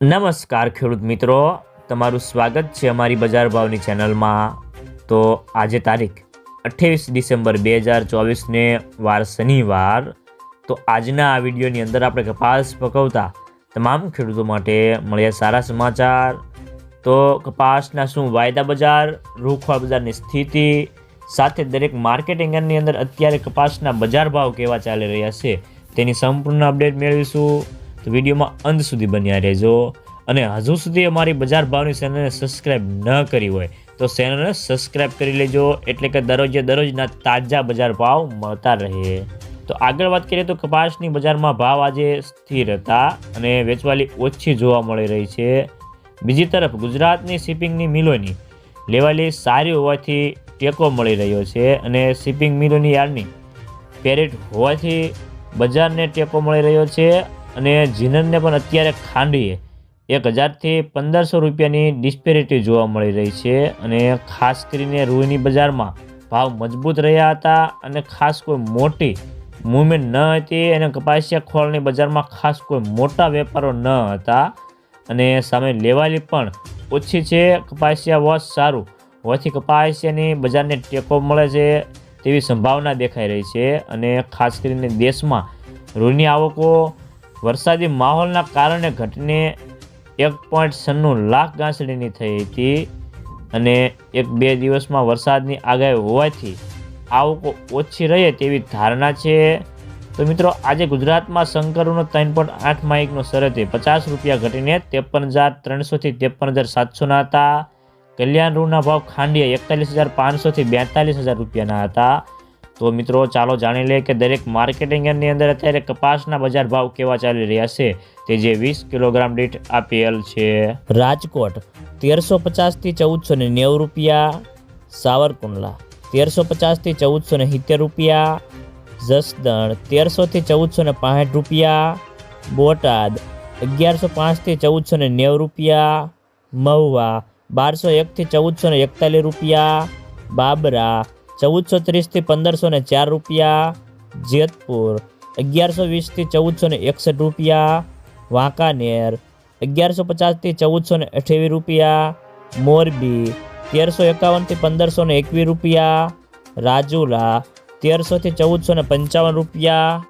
નમસ્કાર ખેડૂત મિત્રો, તમારું સ્વાગત છે અમારી બજાર ભાવની ચેનલમાં. તો આજે તારીખ અઠ્ઠાવીસ ડિસેમ્બર બે હજાર ચોવીસને વાર શનિવાર. તો આજના આ વિડીયોની અંદર આપણે કપાસ પકવતા તમામ ખેડૂતો માટે મળ્યા સારા સમાચાર. તો કપાસના શું વાયદા બજાર, રૂખવા બજારની સ્થિતિ, સાથે દરેક માર્કેટ યાર્ડની અંદર અત્યારે કપાસના બજાર ભાવ કેવા ચાલી રહ્યા છે તેની સંપૂર્ણ અપડેટ મેળવીશું. તો વિડીયોમાં અંત સુધી બન્યા રહેજો. અને હજુ સુધી અમારી બજાર ભાવની ચેનલને સબસ્ક્રાઇબ ન કરી હોય તો ચેનલને સબસ્ક્રાઇબ કરી લેજો. એટલે કે દરરોજે દરરોજના તાજા બજાર ભાવ મળતા રહે તો આગળ વાત કરીએ તો કપાસની બજારમાં ભાવ આજે સ્થિર હતા અને વેચવાલી ઓછી જોવા મળી રહી છે. બીજી તરફ ગુજરાતની શિપિંગની મિલોની લેવાલી સારી હોવાથી ટેકો મળી રહ્યો છે અને શિપિંગ મિલોની યાર્ડની પેરેટ હોવાથી બજારને ટેકો મળી રહ્યો છે. અને જીનરને પણ અત્યારે ખાંડીએ એક હજારથી પંદરસો રૂપિયાની ડિસ્પેરિટી જોવા મળી રહી છે અને ખાસ કરીને રૂની બજારમાં ભાવ મજબૂત રહ્યા હતા અને ખાસ કોઈ મોટી મૂવમેન્ટ ન હતી અને કપાસિયા ખોળની બજારમાં ખાસ કોઈ મોટા વેપારો ન હતા. અને સામે લેવાલી પણ ઓછી છે. કપાસિયા વોચ સારું હોવાથી કપાસિયાની બજારને ટેકો મળે છે તેવી સંભાવના દેખાઈ રહી છે અને ખાસ કરીને દેશમાં રૂની આવકો વરસાદી માહોલના કારણે ઘટને એક પોઈન્ટ છન્નું લાખ ગાંસડીની થઈ હતી અને એક બે દિવસમાં વરસાદની આગાહી હોવાથી આવકો ઓછી રહે તેવી ધારણા છે. તો મિત્રો, આજે ગુજરાતમાં શંકરનો ત્રણ પોઈન્ટ આઠ માઇકનો શરતે પચાસ રૂપિયા ઘટીને ત્રેપન હજાર ત્રણસોથી ત્રેપન હજાર સાતસોના હતા. કલ્યાણ રૂના ભાવ ખાંડીએ એકતાલીસ હજાર પાંચસોથી બેતાલીસ હજાર રૂપિયાના હતા. તો મિત્રો, ચાલો જાણી લઈએ કે દરેક માર્કેટિંગ યાર્ડની અંદર અત્યારે કપાસના બજાર ભાવ કેવા ચાલી રહ્યા છે. તે જે વીસ કિલોગ્રામ દીઠ આપેલ છે. રાજકોટ, તેરસો પચાસથી ચૌદસો ને નેવું રૂપિયા. સાવરકુંડલા, તેરસો પચાસથી ચૌદસો ને સિત્તેર રૂપિયા. જસદણ, તેરસોથી ચૌદસો ને પાંસઠ રૂપિયા. બોટાદ, અગિયારસો પાંચથી ચૌદસો ને નેવું રૂપિયા. મહુવા, બારસો એકથી ચૌદસો ને એકતાલીસ રૂપિયા. બાબરા ચૌદસો ત્રીસથી પંદરસો ને ચાર રૂપિયા જેતપુર, અગિયારસો વીસથી ચૌદસો ને એકસઠ રૂપિયા વાંકાનેર, અગિયારસો પચાસથી ચૌદસો ને અઠ્યાવીસ રૂપિયા મોરબી, તેરસો એકાવનથી પંદરસો ને એકવીસ રૂપિયા રાજુલા તેરસોથી ચૌદસો ને પંચાવન રૂપિયા